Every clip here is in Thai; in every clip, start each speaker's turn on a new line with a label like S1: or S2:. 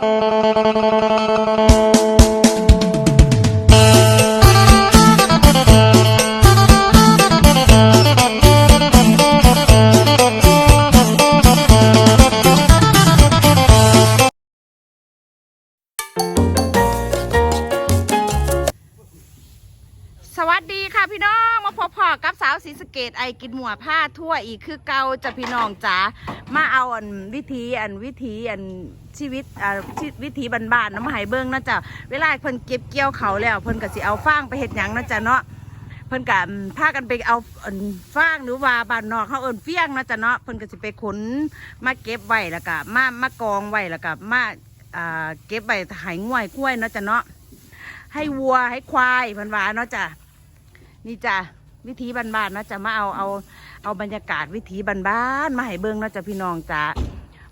S1: Thank you. ค่ะพี่น้องมาพบพอกับสาวศรีสะเกดไอกินหมัวผ้าทั่วอีกคือเกาจะพี่น้องจ๋ามาเอาอันวิธีอันวิธีอันชีวิตอ่าชีวิธีบ้านๆน้ำมาให้เบิ้งนะจ๊ะเวลาเพิ่นเก็บเกี่ยวเขาวแล้วเพิ่นก็สิเอาฟางไปเฮ็ดหยังนะจ๊ะเนาะเพิ่นก็พากันไปเอาอันฟางหรือว่าบ้านนอกเขาเอิ้นเฟี้ยงนะจ๊ะเนาะเพิ่นก็สิไปขนมาเก็บไว้แล้วก็มามากองไว้แล้วก็มาอ่าเก็บไว้ให้ง่วยกล้วยนะจ๊ะเนาะให้วัวให้ควายเพิ่นว่าเนาะจ้ะ นี่จ้ะวิธีบ้านๆเนาะจะมาเอาเอาเอาบรรยากาศวิถีบ้านๆมาให้เบิ่งเนาะจ้ะพี่น้องจ้ะ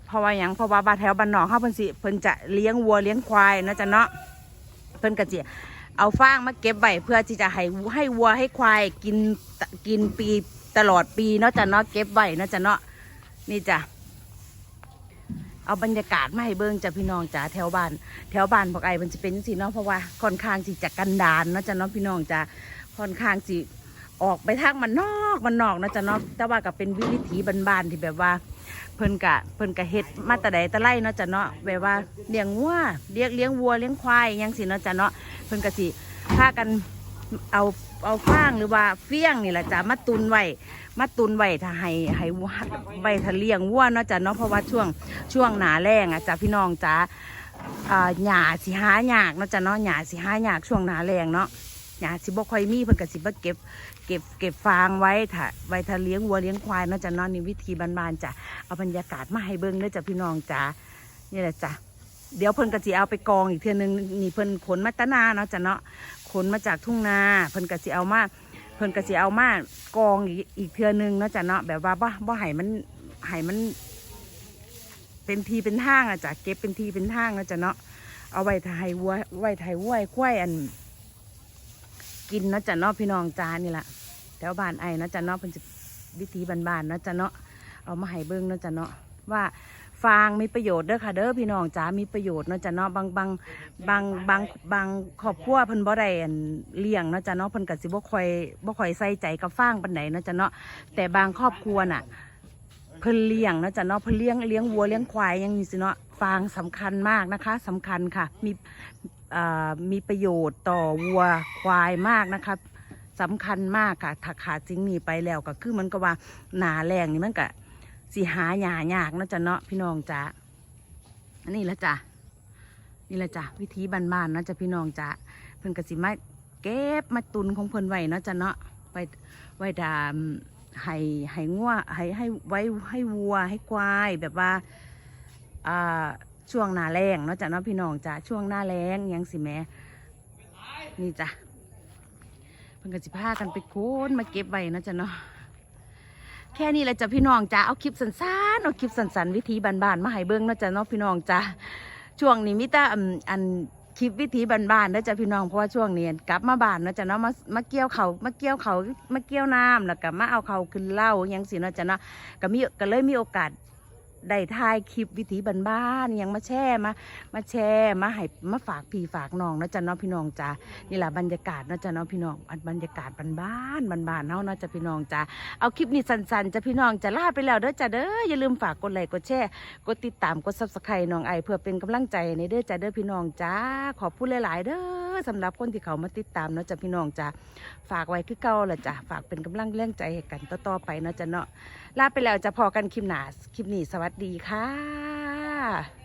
S1: เพราะว่าหยังเพราะว่าบ้านแถวบ้านนอกเขาเพิ่นสิเพิ่นจะเลี้ยงวัวเลี้ยงควายนาะจ้ะเนาะเพิ่นก็สิเอาฟางมาเก็บไว้เพื่อที่จะให้ให้วัวให้ควายกินกินปีตลอดปีเนาะจ้ะเนาะเก็บไว้เนาะจ้ะเนาะนี่จ้ะเอาบรรยากาศมาให้เบิ่งจ้ะพี่น้องจ้ะแถวบ้าน แถวบ้านพวกไอ้มันจะเป็นสิเนาะเพราะว่าค่อนข้างที่จะกันดารเนาะจ้ะเนาะพี่น้องจ้ะ ค่อนข้างสิออกไปทางมันนอกมันนอกนะจ๊ะเนาะแต่ว่าก็เป็นวิถีบ้านๆที่แบบว่า เพิ่นกะเพิ่นกะเฮ็ดมาแต่ใดแต่ไรเนาะจ้ะเนาะแบบว่าเลี้ยงวัวเลี้ยงเลี้ยงวัวเลี้ยงควายอยังสิเนาะจ้ะเนาะเพิ่นกะสิพากันเอาเอาฟางหรือว่าเฟี้ยงนี่แหละจ้ะมาตุนไว้มาตุนไว้ถ้าให้ให้วัวไว้ถ้าเลี้ยงวัวเนาะจ้ะเนาะเพราะว่าช่วงช่วงหนาแรงอะจ้ะพี่น้องจ้ะอ่าหญ้าสิหายากเนาะจ้ะเนาะหญ้าสิหายากช่วงหนาแรงเนาะ หยาสิบ่ค่อยมีเพิ่นก็สิบ่เก็บ เก็บเก็บฟางไว้ถ้าไว้ถ้าเลี้ยงวัวเลี้ยงควายเนาะจ้ะเนาะนี่วิธีบ้านๆจ้ะเอาบรรยากาศมาให้เบิ่งเด้อจ้ะพี่น้องจ้ะนี่แหละจ้ะเดี๋ยวเพิ่นก็สิเอาไปกองอีกเทื่อนึงนี่เพิ่นขนมาตะนาเนาะจ้ะเนาะขนมาจากทุ่งนาเพิ่นก็สิเอามาเพิ่นก็สิเอามากองอีกอีกเทื่อนึงเนาะจ้ะเนาะแบบว่าบ่บ่ให้มันให้มัน เป็นทีเป็นทางอะจ้ะเก็บเป็นทีเป็นทางเนาะจ้ะเนาะเอาไว้ถ้าให้วัวไว้ถ้าให้วัวให้ควายอัน กินนาะจ้ะเนาะพี่น้องจานี่แหละแถวบ้านไอ้นาะจ้ะเนาะเป็นวิธีบ้านๆนาะจ้ะเนาะเอามาให้เบิ่งนาะจ้ะเนาะว่าฟางมีประโยชน์เด้อค่ะเด้อพี่น้องจ้ามีประโยชน์เนาะจ้ะเนาะบางบางบางบางบางครอบครัวเพิ่นบ่ได้เลี้ยงเนาะจ้ะเนาะเพิ่นก็สิบ่ค่อยบ่ค่อยใส่ใจกับฟางปานใดเนาะจ้ะเนาะแต่บางครอบครัวน่ะเพิ่นเลี้ยงเนาะจ้ะเนาะเพิ่นเลี้ยงเลี้ยงวัวเลี้ยงควายอยังนี้สิเนาะฟางสำคัญมากนะคะสำคัญค่ะ มี มีประโยชน์ต่อวัวควายมากนะคะสำคัญมากค่ะถ้าขาดสิ่งนี้ไปแล้วก็คือมันก็ว่าหนาแรงนี่มันก็สิหาหยายากนาะจ้ะเนาะพี่น้องจ้าอันนี้ละจ้ะนี่ละจ้ะวิธีบ้านๆนาะจ้ะพี่น้องจ้าเพิ่นก็สิมาเก็บมาตุนของเพิ่นไว้เนาะจ้ะเนาะไว้ไว้ดามให้ให้งัวให้ให้ไว้ให้วัวให้ควายแบบว่าอ่า ช่วงหน้าแรงเนาะจ้ะเนาะพี่น้องจ้ะช่วงหน้าแรงยังสิแม่นี่จ้ะเพิ่นก็สิพากันไปโค่นมาเก็บไว้เนาะจ้ะเนาะแค่นี้แหละจ้ะพี่น้องจ้ะเอาคลิปสั้นๆเอาคลิปสั้นๆวิธีบานๆมาให้เบิ่งเนาะจ้ะเนาะพี่น้องจ้ะช่วงนี้มิตาอันคลิปวิธีบานๆเนาะจ้ะพี่น้องเพราะว่าช่วงนี้กลับมาบานเนาะจ้ะเนาะมามาเกี่ยวเขามาเกี่ยวเขามาเกี่ยวน้ำแล้วก็มาเอาเขาขึ้นเหล้ายังสิเนาะจ้ะเนาะก็มีก็เลยมีโอกาส ได้ถ่ายคลิปวิถีบ้านๆยังมาแช่มา มาแช่มาให้มาฝากพี่ฝากน้องนะจ้ะเนาะพี่น้องจ้านี่แหละบรรยากาศนะจ้ะเนาะพี่น้องบรรยากาศบ้านๆบ้านๆเนาะเนาะจ้ะพี่น้องจ้าเอาคลิปนี้สั้นๆจ้ะพี่น้องจะลาไปแล้วเด้อจ้ะเด้ออย่าลืมฝากกดไลค์กดแชร์กดติดตามกดซับสไครต์น้องไอเพื่อเป็นกำลังใจในเด้อจ้ะเด้อพี่น้องจ้าขอบคุณหลาย ๆ เด้อสำหรับคนที่เขามาติดตามเนาะจ้ะพี่น้องจ้าฝากไว้คือเก่าละจ้ะฝากเป็นกำลังแรงใจให้กันต่อๆไปเนาะจ้ะเนาะลาไปแล้วจะพอกันคลิปหนาคลิปนี้สวัสดีค่ะ